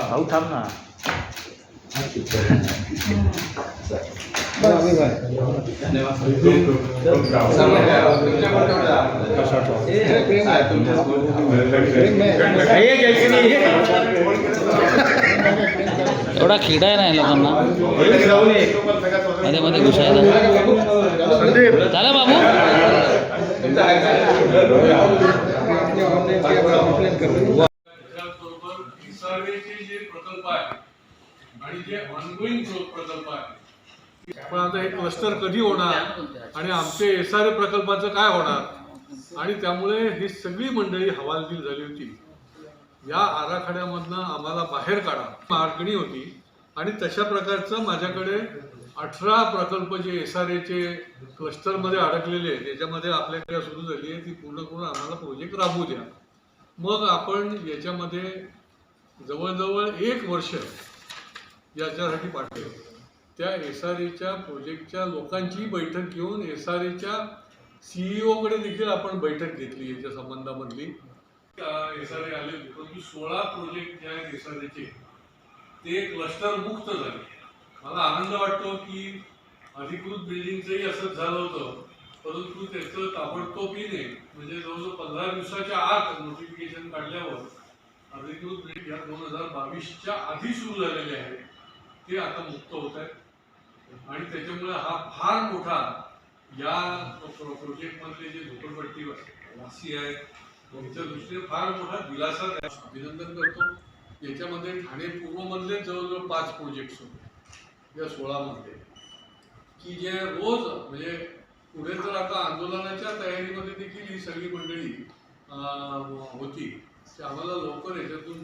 भाऊ थांब ना एवढा खेळाय नाही लोकांना मध्ये मध्ये घुसायला. झालं बाबू? त्याचबरोबर इसावेचे जे प्रकल्प आहे आणि जे ऑनगोईंग प्रकल्प आहे पण आता हे क्लस्टर कधी होणार आणि आमचे एस आर ए प्रकल्पाचं काय होणार? आणि त्यामुळे ही सगळी मंडळी हवालदिल झाली होती. या आराखड्यामधनं आम्हाला बाहेर काढा. मागणी होती. आणि तशा प्रकारचं माझ्याकडे अठरा प्रकल्प जे एस आर एचे क्लस्टरमध्ये अडकलेले आहेत त्याच्यामध्ये आपल्याकडे सुरू झाली आहे ती पूर्ण करून आम्हाला प्रोजेक्ट राबवू द्या. मग आपण याच्यामध्ये जवळजवळ एक वर्ष याच्यासाठी पाठवलं त्या एस आर एच्या प्रोजेक्टच्या लोकांची बैठक घेऊन एस आर एच्या सीईओकडे देखील आपण बैठक घेतली याच्या संबंधामधली. एस आर ए आले परंतु सोळा प्रोजेक्ट जे आहेत एस आर एचे ते क्लस्टर मुक्त झाले. मला आनंद वाटतो की अधिकृत बिल्डिंगचंही असंच झालं होतं. परंतु त्याचं ताबडतोबीने म्हणजे जवळजवळ पंधरा दिवसाच्या आत नोटिफिकेशन काढल्यावर अधिकृत बिल्डिंग या दोन हजार बावीसच्या आधी सुरू झालेले आहे. ते आता मुक्त होत आहेत आणि त्याच्यामुळे हा फार मोठा या प्रोजेक्टमधले जे झोपडपट्टी वासी आहेत त्यांच्या दृष्टीने फार मोठा दिलासा द्या अभिनंदन करतो. याच्यामध्ये ठाणे पूर्वमधले जवळजवळ पाच प्रोजेक्ट्स होते. या सोळामध्ये की जे रोज म्हणजे पुढे तर आता आंदोलनाच्या तयारीमध्ये देखील ही सगळी मंडळी होती. की आम्हाला लवकर याच्यातून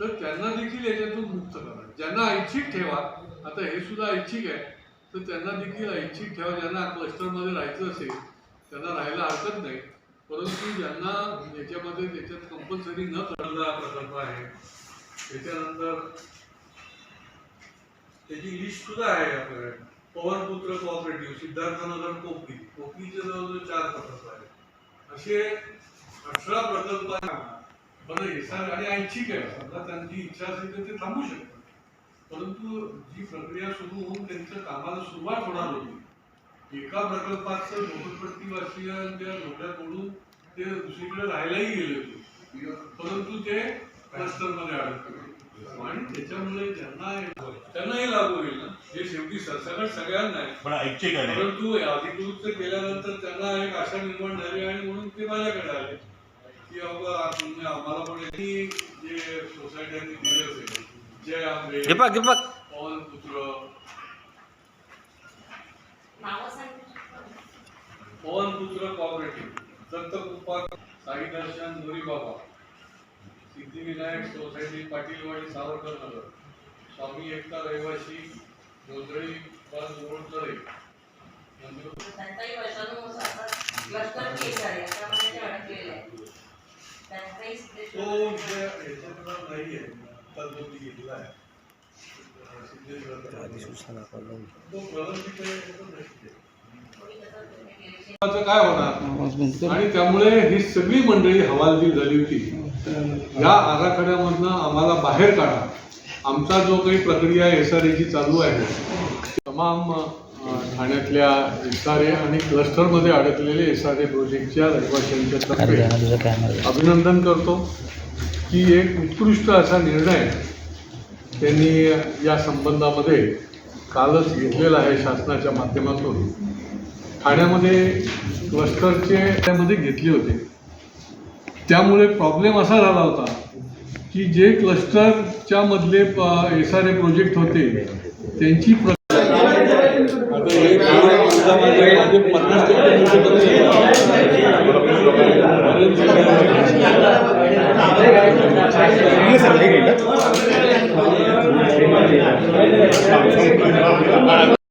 तर त्यांना देखील याच्यातून मुक्त करा. ज्यांना ऐच्छिक ठेवा आता हे सुद्धा ऐच्छिक आहे तर त्यांना देखील ऐच्छिक ठेवा. ज्यांना क्लस्टरमध्ये राहायचं असेल त्यांना राहायला हरकत नाही. परंतु ज्यांना याच्यामध्ये त्याच्यात कंपल्सरी न करणारा प्रकल्प आहे त्याच्यानंतर त्याची लिस्ट सुद्धा आहे आपल्याकडे. पवनपुत्र कोऑपरेटिव्ह सिद्धार्थनगर कोकणी. कोकणीचे जवळजवळ चार प्रकल्प आहेत. असे अठरा प्रकल्प आहेत. हे आणि ऐच्छिक आहे समजा त्यांची इच्छा असेल तर ते थांबू शकतात. परंतु जी प्रक्रिया सुरू होऊन त्यांच्या कामाला सुरुवात होणार होती एका प्रकल्पाचं झोपडपट्टीवासियांच्या झोपड्यात पडून ते दुसरीकडे राहायलाही गेले होते. परंतु ते क्लस्टरमध्ये अडकले. आणि त्याच्यामुळे त्यांनाही लागू होईल ना? हे शेवटी सरसकट सगळ्यांना आहे. पण ऐच्छिक आहे परंतु अधिकृत केल्यानंतर त्यांना एक आशा निर्माण झाली आणि म्हणून ते माझ्याकडे आले. की बाबा तुम्ही आम्हाला पण जे सोसायट्यांनी दिले असेल जय आंबे पवन पुत्र पवन पुत्र कॉपरेटिव्ह दत्तकृपा साई दर्शन मोरी बाबा सिद्धिविनायक सोसायटी पाटीलवाडी सावरकर नगर स्वामी एकता रहिवासी गोंधळी नाही आहे घेतला आहे. आहे. त्याचं काय होणार? आणि त्यामुळे ही सगळी मंडळी हवालदिल झाली होती. या आराखड्यामधनं आम्हाला बाहेर काढा. आमचा जो काही प्रक्रिया एस आर एची चालू आहे तमाम ठाण्यातल्या एस आर ए आणि क्लस्टरमध्ये अडकलेले एस आर ए प्रोजेक्टच्या रहिवाशांच्या तर्फे अभिनंदन करतो की एक उत्कृष्ट असा निर्णय त्यांनी या संबंधामध्ये कालच घेतलेला आहे शासनाच्या माध्यमातून. ठाण्यामध्ये क्लस्टरचे त्यामध्ये घेतले होते. त्यामुळे प्रॉब्लेम असा झाला होता की जे क्लस्टरच्या मधले एस आर ए प्रोजेक्ट होते त्यांची प्र